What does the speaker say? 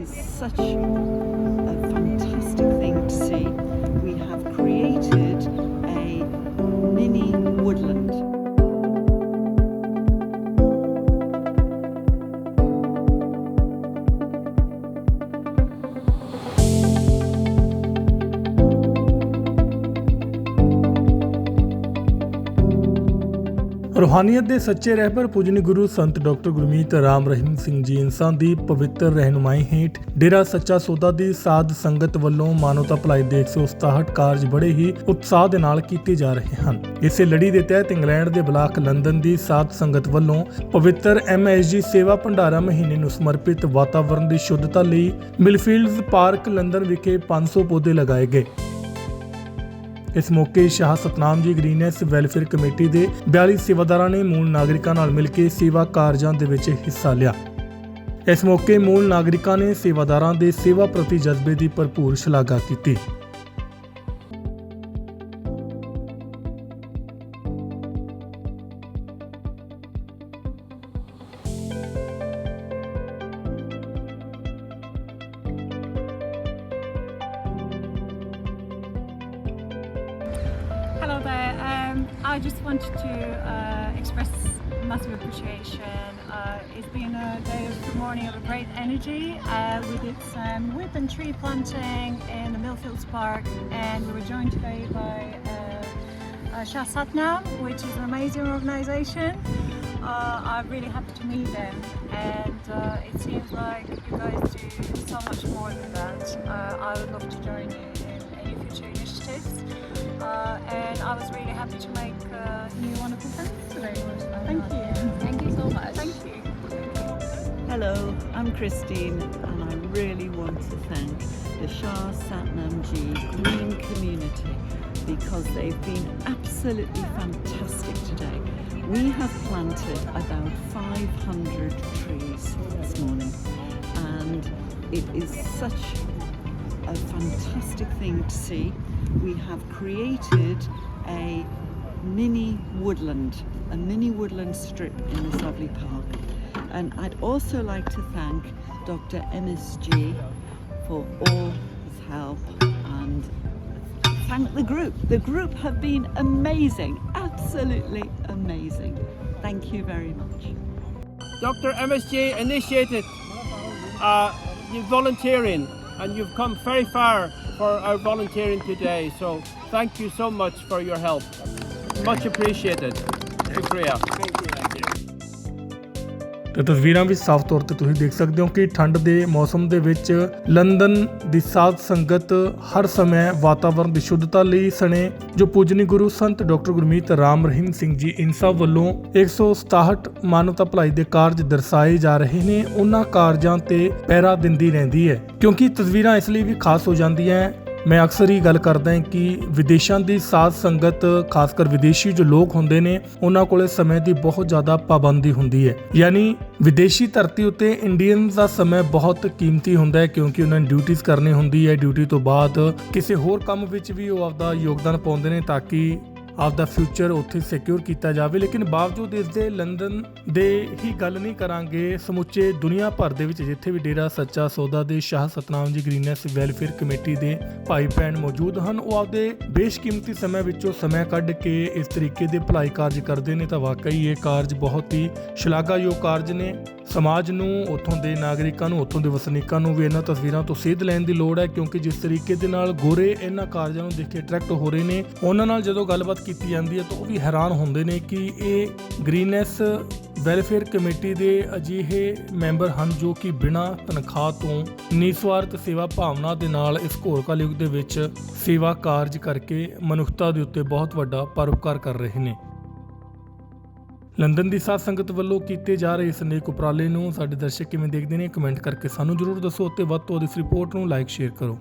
is such a fantastic ਰੂਹਾਨੀਅਤ ਦੇ ਸੱਚੇ ਰਹਿਬਰ ਪੂਜਨੀ ਗੁਰੂ ਸੰਤ ਡਾਕਟਰ ਗੁਰਮੀਤ ਰਾਮ ਰਹੀਮ ਸਿੰਘ ਜੀ ਇਨਸਾਨ ਦੀ ਪਵਿੱਤਰ ਰਹਿਨੁਮਾਈ ਹੇਠ ਡੇਰਾ ਸੱਚਾ ਸੌਦਾ ਦੀ ਸਾਧ ਸੰਗਤ ਵੱਲੋਂ ਮਾਨਵਤਾ ਭਲਾਈ ਦੇ 167 ਕਾਰਜ ਬੜੇ ਹੀ ਉਤਸ਼ਾਹ ਦੇ ਨਾਲ ਕੀਤੇ ਜਾ ਰਹੇ ਹਨ। ਇਸੇ ਲੜੀ ਦੇ ਤਹਿਤ ਇੰਗਲੈਂਡ ਦੇ ਬਲਾਕ ਲੰਡਨ ਦੀ ਸਾਧ ਸੰਗਤ ਵੱਲੋਂ ਪਵਿੱਤਰ ਐਮਐਸਜੀ ਸੇਵਾ ਭੰਡਾਰਾ ਮਹੀਨੇ ਨੂੰ ਸਮਰਪਿਤ ਵਾਤਾਵਰਣ ਦੀ ਸ਼ੁੱਧਤਾ ਲਈ ਮਿਲਫੀਲਡਸ ਪਾਰਕ ਲੰਡਨ ਵਿਖੇ 500 ਪੌਦੇ ਲਗਾਏ ਗਏ। ਇਸ ਮੌਕੇ ਸ਼ਾਹ ਸਤਨਾਮ ਜੀ ਗ੍ਰੀਨੈਸ ਵੈਲਫੇਅਰ ਕਮੇਟੀ ਦੇ 42 ਸੇਵਾਦਾਰਾਂ ਨੇ ਮੂਲ ਨਾਗਰਿਕਾਂ ਨਾਲ ਮਿਲ ਕੇ ਸੇਵਾ ਕਾਰਜਾਂ ਦੇ ਵਿੱਚ ਹਿੱਸਾ ਲਿਆ। ਇਸ ਮੌਕੇ ਮੂਲ ਨਾਗਰਿਕਾਂ ਨੇ ਸੇਵਾਦਾਰਾਂ ਦੇ ਸੇਵਾ ਪ੍ਰਤੀ ਜਜ਼ਬੇ ਦੀ ਭਰਪੂਰ ਸ਼ਲਾਘਾ ਕੀਤੀ। Hello there. Um, I just wanted to uh, express massive appreciation. Uh, it's been a day of morning of a great energy. Uh, we did some whip and tree planting in the Millfields Park, and we were joined today by uh, uh, Shah Satnam, which is an amazing organisation. Uh, I'm really happy to meet them, and uh, it seems like you guys do so much more than that. Uh, I would love to join you any future initiatives. Uh, and I was really happy to make uh, new wonderful friends today. Thank you. Thank you so much. Thank you. Hello, I'm Christine, and I really want to thank the Shah Satnam Ji Green community because they've been absolutely fantastic today. We have planted about 500 trees this morning, and it is such a fantastic thing to see. We have created a mini woodland, a mini woodland strip in this lovely park. And I'd also like to thank Dr. MSG for all his help and thank the group. The group have been amazing, absolutely amazing. Thank you very much. Dr. MSJ initiated uh, volunteering, and you've come very far for our volunteering today. So thank you so much for your help. Much appreciated. Shukriya. ਤੇ ਤਸਵੀਰਾਂ ਵਿੱਚ ਸਾਫ਼ ਤੌਰ ਤੇ ਤੁਸੀਂ ਦੇਖ ਸਕਦੇ ਹੋ ਕਿ ਠੰਡ ਦੇ ਮੌਸਮ ਦੇ ਵਿੱਚ ਲੰਡਨ ਦੀ ਸਾਧ ਸੰਗਤ ਹਰ ਸਮੇਂ ਵਾਤਾਵਰਣ ਦੀ ਸ਼ੁੱਧਤਾ ਲਈ ਸਣੇ ਜੋ ਪੂਜਨੀ ਗੁਰੂ ਸੰਤ ਡਾਕਟਰ ਗੁਰਮੀਤ ਰਾਮ ਰਹੀਮ ਸਿੰਘ ਜੀ ਇਨਸਾ ਵੱਲੋਂ 167 ਮਾਨਵਤਾ ਭਲਾਈ ਦੇ ਕਾਰਜ ਦਰਸਾਏ ਜਾ ਰਹੇ ਨੇ, ਉਹਨਾਂ ਕਾਰਜਾਂ ਤੇ ਪਹਿਰਾ ਦਿੰਦੀ ਰਹਿੰਦੀ ਹੈ। ਕਿਉਂਕਿ ਤਸਵੀਰਾਂ ਇਸ ਲਈ ਵੀ ਖਾਸ ਹੋ ਜਾਂਦੀਆਂ ਮੈਂ ਅਕਸਰ ਹੀ ਗੱਲ ਕਰਦਾ ਹਾਂ ਕਿ ਵਿਦੇਸ਼ਾਂ ਦੀ ਸਾਧ ਸੰਗਤ, ਖਾਸ ਕਰ ਵਿਦੇਸ਼ੀ ਜੋ ਲੋਕ ਹੁੰਦੇ ਨੇ, ਉਹਨਾਂ ਕੋਲੇ ਸਮੇਂ ਦੀ ਬਹੁਤ ਜ਼ਿਆਦਾ ਪਾਬੰਦੀ ਹੁੰਦੀ ਹੈ। ਯਾਨੀ ਵਿਦੇਸ਼ੀ ਧਰਤੀ ਉੱਤੇ ਇੰਡੀਅਨਸ ਦਾ ਸਮਾਂ ਬਹੁਤ ਕੀਮਤੀ ਹੁੰਦਾ ਹੈ ਕਿਉਂਕਿ ਉਹਨਾਂ ਨੇ ਡਿਊਟੀਆਂ ਕਰਨੀ ਹੁੰਦੀ ਹੈ। ਡਿਊਟੀ ਤੋਂ ਬਾਅਦ ਕਿਸੇ ਹੋਰ ਕੰਮ ਵਿੱਚ ਵੀ ਉਹ ਆਪਦਾ ਯੋਗਦਾਨ ਪਾਉਂਦੇ ਨੇ ਤਾਂ ਕਿ ਆਪਦਾ ਫਿਊਚਰ ਉੱਥੇ ਸਿਕਿਉਰ ਕੀਤਾ ਜਾਵੇ। ਲੇਕਿਨ ਬਾਵਜੂਦ ਇਸ ਦੇ ਲੰਡਨ ਦੇ ਹੀ ਗੱਲ ਨਹੀਂ ਕਰਾਂਗੇ, ਸਮੁੱਚੇ ਦੁਨੀਆ ਭਰ ਦੇ ਵਿੱਚ ਜਿੱਥੇ ਵੀ ਡੇਰਾ ਸੱਚਾ ਸੌਦਾ ਦੇ ਸ਼ਾਹ ਸਤਨਾਮ ਜੀ ਗ੍ਰੀਨੈਸ ਵੈਲਫੇਅਰ ਕਮੇਟੀ ਦੇ ਭਾਈ ਭੈਣ ਮੌਜੂਦ ਹਨ, ਉਹ ਆਪਦੇ ਬੇਸ਼ਕੀਮਤੀ ਸਮੇਂ ਵਿੱਚੋਂ ਸਮਾਂ ਕੱਢ ਕੇ ਇਸ ਤਰੀਕੇ ਦੇ ਭਲਾਈ ਕਾਰਜ ਕਰਦੇ ਨੇ ਤਾਂ ਵਾਕਈ ਇਹ ਕਾਰਜ ਬਹੁਤ ਹੀ ਸ਼ਲਾਘਾਯੋਗ ਕਾਰਜ ਨੇ। ਸਮਾਜ ਨੂੰ, ਉੱਥੋਂ ਦੇ ਨਾਗਰਿਕਾਂ ਨੂੰ, ਉੱਥੋਂ ਦੇ ਵਸਨੀਕਾਂ ਨੂੰ ਵੀ ਇਹਨਾਂ ਤਸਵੀਰਾਂ ਤੋਂ ਸੇਧ ਲੈਣ ਦੀ ਲੋੜ ਹੈ, ਕਿਉਂਕਿ ਜਿਸ ਤਰੀਕੇ ਦੇ ਨਾਲ ਗੋਰੇ ਇਹਨਾਂ ਕਾਰਜਾਂ ਨੂੰ ਦੇਖ ਕੇ ਅਟਰੈਕਟ ਹੋ ਰਹੇ ਨੇ, ਉਹਨਾਂ ਨਾਲ ਜਦੋਂ ਗੱਲਬਾਤ ਕੀਤੀ ਜਾਂਦੀ ਹੈ ਤਾਂ ਉਹ ਵੀ ਹੈਰਾਨ ਹੁੰਦੇ ਨੇ ਕਿ ਇਹ ਗ੍ਰੀਨੈਸ ਵੈਲਫੇਅਰ ਕਮੇਟੀ ਦੇ ਅਜਿਹੇ ਮੈਂਬਰ ਹਨ ਜੋ ਕਿ ਬਿਨਾਂ ਤਨਖਾਹ ਤੋਂ ਨਿਸਵਾਰਥ ਸੇਵਾ ਭਾਵਨਾ ਦੇ ਨਾਲ ਇਸ ਘੋਰ ਕਲਯੁਗ ਦੇ ਵਿੱਚ ਸੇਵਾ ਕਾਰਜ ਕਰਕੇ ਮਨੁੱਖਤਾ ਦੇ ਉੱਤੇ ਬਹੁਤ ਵੱਡਾ ਪਰਉਪਕਾਰ ਕਰ ਰਹੇ ਨੇ। ਲੰਡਨ ਦੀ ਸਾਧ ਸੰਗਤ ਵੱਲੋਂ ਕੀਤੇ ਜਾ ਰਹੇ ਇਸ ਨੇਕ ਉਪਰਾਲੇ ਨੂੰ ਸਾਡੇ ਦਰਸ਼ਕ ਕਿਵੇਂ ਦੇਖਦੇ ਨੇ ਕਮੈਂਟ ਕਰਕੇ ਸਾਨੂੰ ਜਰੂਰ ਦੱਸੋ ਅਤੇ ਵੱਧ ਤੋਂ ਵੱਧ ਇਸ ਰਿਪੋਰਟ ਨੂੰ ਲਾਈਕ ਸ਼ੇਅਰ ਕਰੋ।